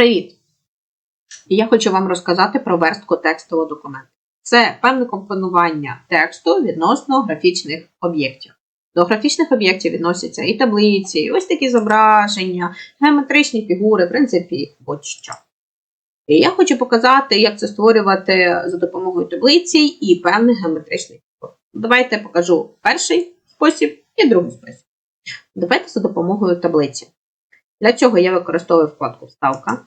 Привіт! Я хочу вам розказати про верстку текстового документу. Це певне компонування тексту відносно графічних об'єктів. До графічних об'єктів відносяться і таблиці, і ось такі зображення, геометричні фігури, в принципі, будь-що. І я хочу показати, як це створювати за допомогою таблиці і певних геометричних фігур. Давайте покажу перший спосіб і другий спосіб. Давайте за допомогою таблиці. Для цього я використовую вкладку Вставка,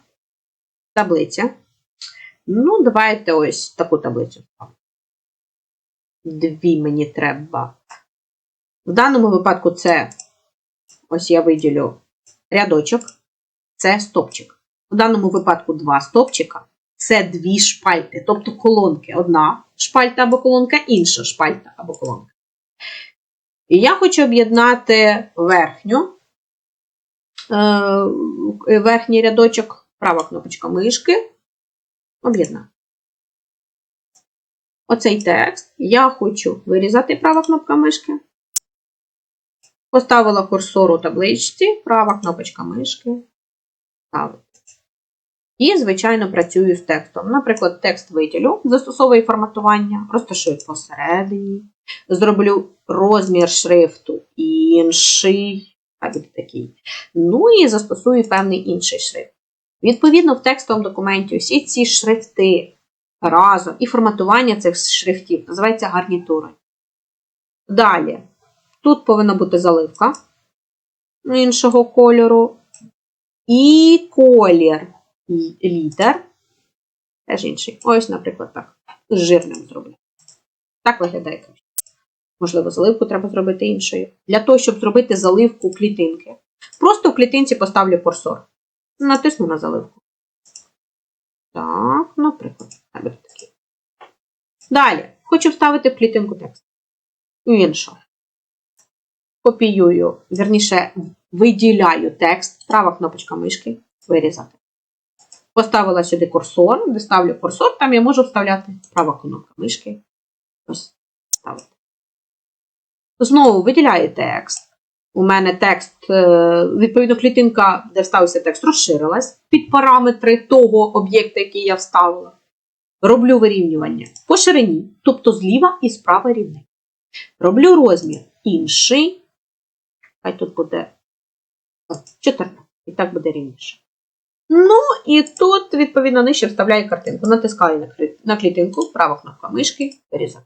таблиця. Ну, давайте ось таку таблицю. Дві мені треба. В даному випадку це, ось я виділю рядочок, це стопчик. В даному випадку два стопчика це дві шпальти, тобто колонки. Одна шпальта або колонка, інша шпальта або колонка. І я хочу об'єднати верхню, верхній рядочок, права кнопочка мишки. Об'єднати. Оцей текст я хочу вирізати права кнопка мишки. Поставила курсор у табличці, права кнопочка мишки. Ставити. І, звичайно, працюю з текстом. Наприклад, текст виділю, застосовую форматування, розташую посередині, зроблю розмір шрифту інший, хай буде такий. Ну і застосую певний інший шрифт. Відповідно, в текстовому документі всі ці шрифти разом і форматування цих шрифтів називається гарнітурою. Далі, тут повинна бути заливка іншого кольору. І колір літер. Теж інший. Ось, наприклад, так. З жирним зроблю. Так виглядає. Можливо, заливку треба зробити іншою. Для того, щоб зробити заливку клітинки. Просто в клітинці поставлю курсор. Натисну на заливку. Так, наприклад, буде такий. Далі. Хочу вставити в клітинку текст. Іншу. Копіюю, верніше, виділяю текст. Права кнопочка мишки. Вирізати. Поставила сюди курсор, де ставлю курсор, там я можу вставляти права кнопка мишки. Ось, ставити. Знову виділяю текст. У мене текст, відповідно, клітинка, де вставився текст, розширилась під параметри того об'єкта, який я вставила. Роблю вирівнювання по ширині, тобто зліва і справа рівне. Роблю розмір інший. Хай тут буде 14. І так буде рівніше. Ну, і тут, відповідно, нижче вставляю картинку. Натискаю на клітинку, права кнопка мишки, вирізати.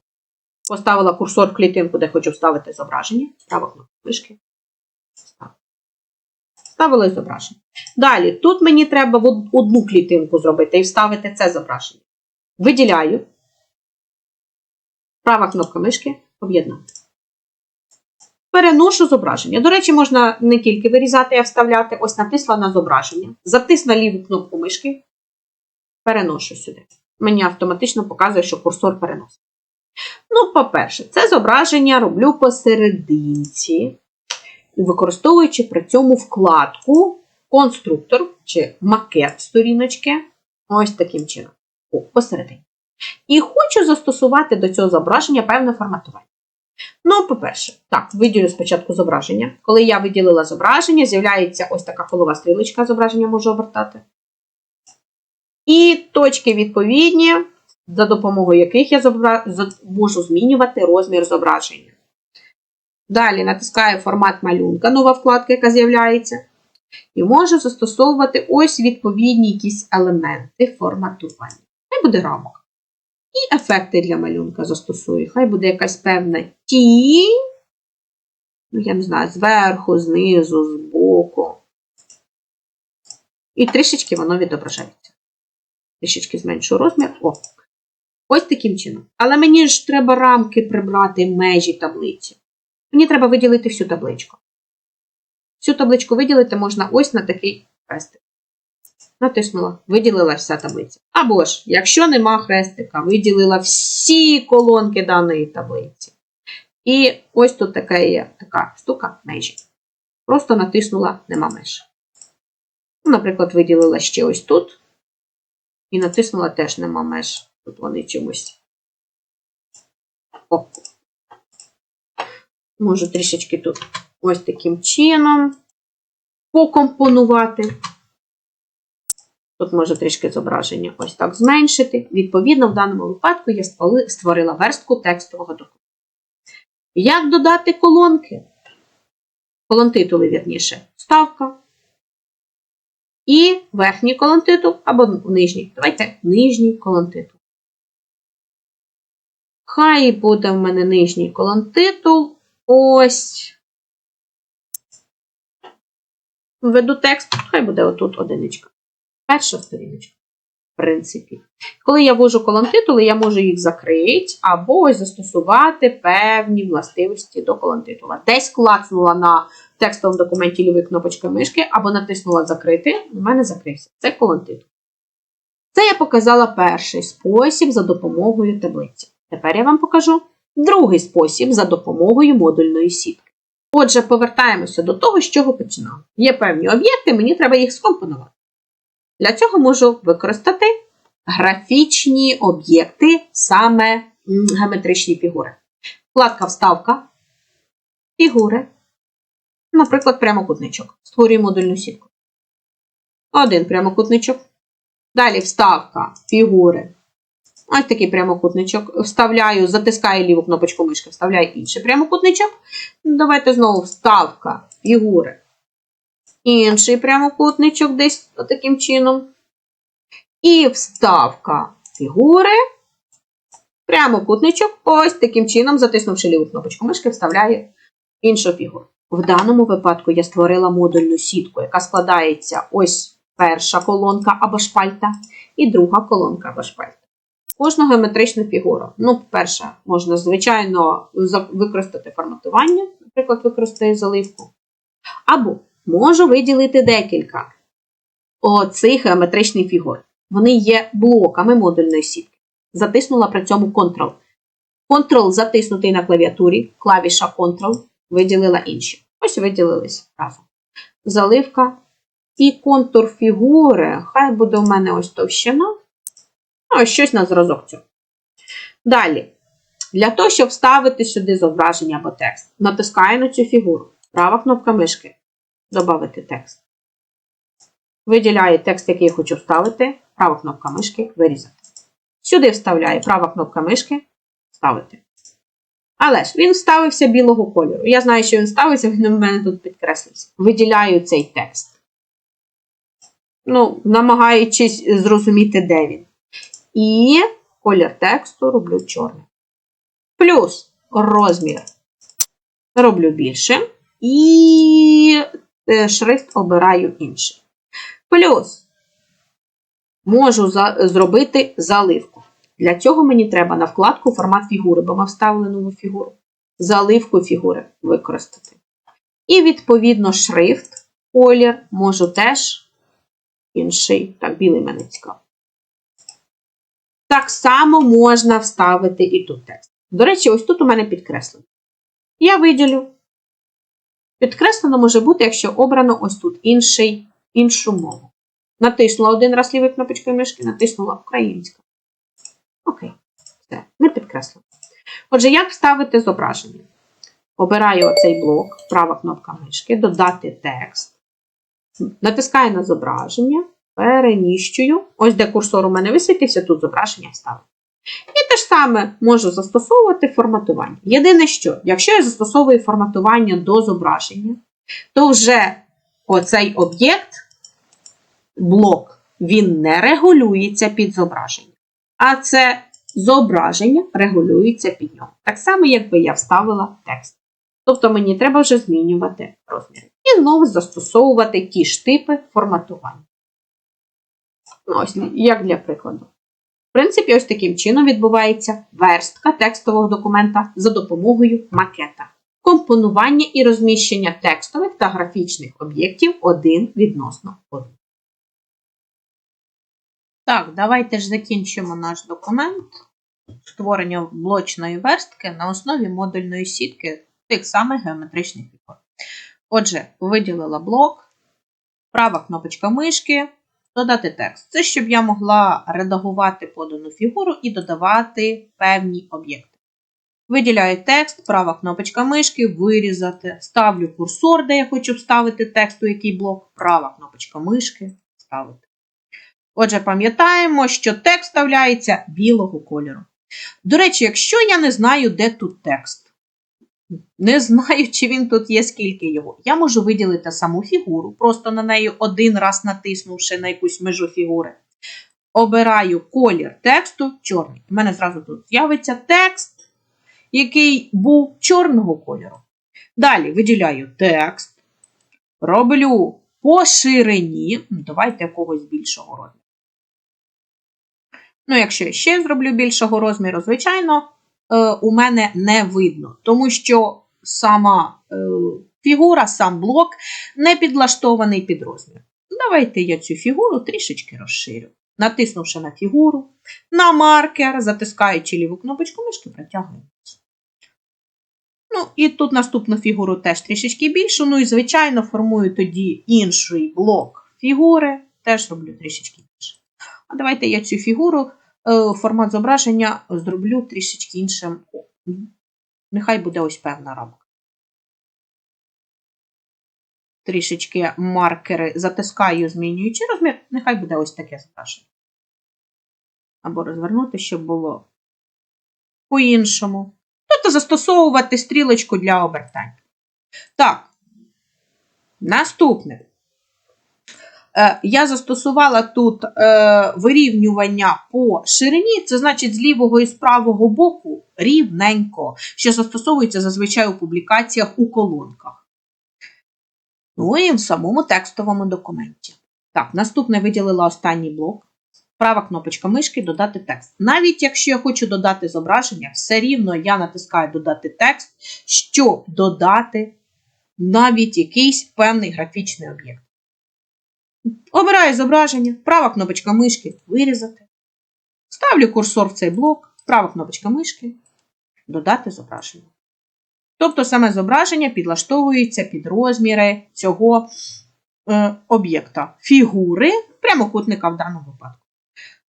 Поставила курсор в клітинку, де хочу вставити зображення. Права кнопка мишки. Вставила зображення. Далі, тут мені треба одну клітинку зробити і вставити це зображення. Виділяю. Права кнопка мишки об'єднати. Переношу зображення. До речі, можна не тільки вирізати, а вставляти. Ось натисла на зображення. Затисла ліву кнопку мишки. Переношу сюди. Мені автоматично показує, що курсор переносить. Ну, по-перше, це зображення роблю посерединці, використовуючи при цьому вкладку конструктор чи макет сторіночки. Ось таким чином. О, посередині. І хочу застосувати до цього зображення певне форматування. Ну, по-перше, так, виділю спочатку зображення. Коли я виділила зображення, з'являється ось така колова стрілочка, зображення можу обертати. І точки відповідні, за допомогою яких я можу змінювати розмір зображення. Далі натискаю формат малюнка, нова вкладка, яка з'являється. І можу застосовувати ось відповідні якісь елементи форматування. Хай буде рамок. І ефекти для малюнка застосую. Хай буде якась певна тінь. Ну, я не знаю, зверху, знизу, збоку. І трішечки воно відображається. Трішечки зменшу розмір. О. Ось таким чином. Але мені ж треба рамки прибрати межі таблиці. Мені треба виділити всю табличку. Всю табличку виділити можна ось на такий хрестик. Натиснула, виділила вся таблиця. Або ж, якщо нема хрестика, виділила всі колонки даної таблиці. І ось тут така є така штука межі. Просто натиснула нема меж. Наприклад, виділила ще ось тут. І натиснула теж нема меж. Тут вони чомусь. О. Можу трішечки тут ось таким чином покомпонувати. Тут можу трішки зображення ось так зменшити. Відповідно, в даному випадку я створила верстку текстового документу. Як додати колонки? Колонтитули, вірніше, ставка. І верхній колонтитул або нижній. Давайте нижній колонтитул. Хай буде в мене нижній колонтитул. Ось. Введу текст, хай буде отут одиничка. Перша сторіночка. В принципі. Коли я ввожу колонтитули, я можу їх закрити або ось застосувати певні властивості до колонтитула. Десь клацнула на текстовому документі лівою кнопочкою мишки, або натиснула закрити, у мене закрився. Це колонтитул. Це я показала перший спосіб за допомогою таблиці. Тепер я вам покажу другий спосіб за допомогою модульної сітки. Отже, повертаємося до того, з чого починали. Є певні об'єкти, мені треба їх скомпонувати. Для цього можу використати графічні об'єкти, саме геометричні фігури. Вкладка Вставка, фігури, наприклад, прямокутничок. Створюю модульну сітку. Один прямокутничок. Далі вставка, фігури. Ось такий прямокутничок. Вставляю, затискаю ліву кнопочку мишки, вставляю інший прямокутничок. Давайте знову вставка, фігури. Інший прямокутничок десь таким чином. І вставка фігури. Прямокутничок. Ось таким чином, затиснувши ліву кнопочку мишки, вставляю іншу фігуру. В даному випадку я створила модульну сітку, яка складається ось перша колонка або шпальта, і друга колонка або шпальта. Кожну геометричну фігуру. Ну, по-перше, можна, звичайно, використати форматування, наприклад, використати заливку. Або можу виділити декілька оцих геометричних фігур. Вони є блоками модульної сітки. Затиснула при цьому Ctrl. Ctrl затиснутий на клавіатурі, клавіша Ctrl виділила інші. Ось виділились разом. Заливка і контур фігури. Хай буде у мене ось товщина. Ну, щось на зразок цього. Далі. Для того, щоб вставити сюди зображення або текст, натискаю на цю фігуру. Права кнопка мишки. Добавити текст. Виділяю текст, який я хочу вставити. Права кнопка мишки вирізати. Сюди вставляю права кнопка мишки вставити. Але ж він вставився білого кольору. Я знаю, що він вставився, він у мене тут підкреслився. Виділяю цей текст. Ну, намагаючись зрозуміти, де він. І колір тексту роблю чорним. Плюс розмір роблю більшим. І шрифт обираю інший. Плюс можу за- зробити заливку. Для цього мені треба на вкладку формат фігури, бо ми вставили нову фігуру. Заливку фігури використати. І, відповідно, шрифт, колір можу теж інший. Так, білий мене цікавий. Так само можна вставити і тут текст. До речі, ось тут у мене підкреслено. Я виділю. Підкреслено може бути, якщо обрано ось тут інший, іншу мову. Натиснула один раз лівою кнопочкою мишки, натиснула українська. Окей, все, не підкреслено. Отже, як вставити зображення? Обираю оцей блок, права кнопка мишки, додати текст. Натискаю на зображення, переміщую. Ось де курсор у мене висвітився, тут зображення вставлю. І те ж саме можу застосовувати форматування. Єдине, що, якщо я застосовую форматування до зображення, то вже оцей об'єкт, блок, він не регулюється під зображення. А це зображення регулюється під нього. Так само, якби я вставила текст. Тобто мені треба вже змінювати розміри. І знову застосовувати ті ж типи форматування. Ось як для прикладу. В принципі, ось таким чином відбувається верстка текстового документа за допомогою макета. Компонування і розміщення текстових та графічних об'єктів один відносно один. Так, давайте ж закінчимо наш документ створення блочної верстки на основі модульної сітки тих самих геометричних фігур. Отже, виділила блок, права кнопочка мишки, додати текст. Це щоб я могла редагувати подану фігуру і додавати певні об'єкти. Виділяю текст, права кнопочка мишки, вирізати, ставлю курсор, де я хочу вставити текст у який блок, права кнопочка мишки, ставити. Отже, пам'ятаємо, що текст вставляється білого кольору. До речі, якщо я не знаю, де тут текст, не знаю, чи він тут є, скільки його, я можу виділити саму фігуру, просто на неї один раз натиснувши на якусь межу фігури. Обираю колір тексту чорний. У мене зразу тут з'явиться текст, який був чорного кольору. Далі виділяю текст, роблю по ширині, ну, давайте якогось більшого розміру. Ну, якщо я ще зроблю більшого розміру, звичайно, у мене не видно, тому що сама е, фігура, сам блок не підлаштований під розмір. Давайте я цю фігуру трішечки розширю. Натиснувши на фігуру, на маркер, затискаючи ліву кнопочку мишки, протягую. Ну, і тут наступну фігуру теж трішечки більшу. Ну і, звичайно, формую тоді інший блок фігури, теж роблю трішечки більше. А давайте я цю фігуру, е, формат зображення зроблю трішечки іншим. Нехай буде ось певна рамка. Трішечки маркери затискаю, змінюючи розмір, нехай буде ось таке зображення. Або розвернути, щоб було по-іншому. Тобто застосовувати стрілочку для обертань. Так, наступне. Е, Я застосувала тут е, вирівнювання по ширині, це значить з лівого і з правого боку рівненько, що застосовується зазвичай у публікаціях у колонках. Ну і в самому текстовому документі. Так, наступне виділила останній блок. Права кнопочка мишки додати текст. Навіть якщо я хочу додати зображення, все рівно я натискаю додати текст, щоб додати навіть якийсь певний графічний об'єкт. Обираю зображення, права кнопочка мишки вирізати. Ставлю курсор в цей блок, права кнопочка мишки, додати зображення. Тобто саме зображення підлаштовується під розміри цього е, об'єкта, фігури прямокутника в даному випадку.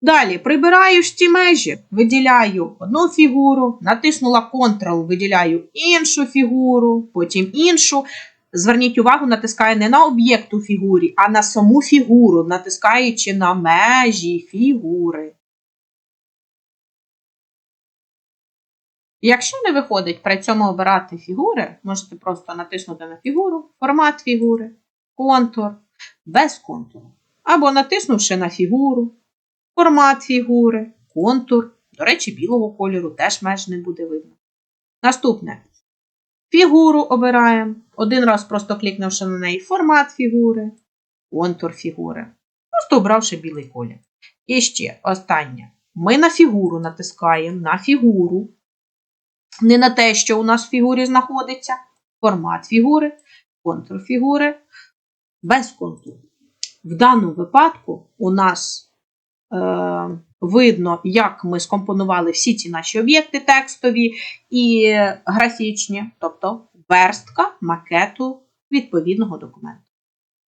Далі прибираю ж ці межі, виділяю одну фігуру, натиснула Ctrl, виділяю іншу фігуру, потім іншу. Зверніть увагу, натискаю не на об'єкт у фігурі, а на саму фігуру, натискаючи на межі фігури. Якщо не виходить при цьому обирати фігури, можете просто натиснути на фігуру, формат фігури, контур, без контуру. Або натиснувши на фігуру, формат фігури, контур. До речі, білого кольору теж меж не буде видно. Наступне. Фігуру обираємо. Один раз просто клікнувши на неї формат фігури, контур фігури. Просто обравши білий колір. І ще останнє. Ми на фігуру натискаємо на фігуру. Не на те, що у нас в фігурі знаходиться. Формат фігури, контур фігури, без контуру. В даному випадку у нас видно, як ми скомпонували всі ці наші об'єкти текстові і графічні, тобто верстка макету відповідного документу.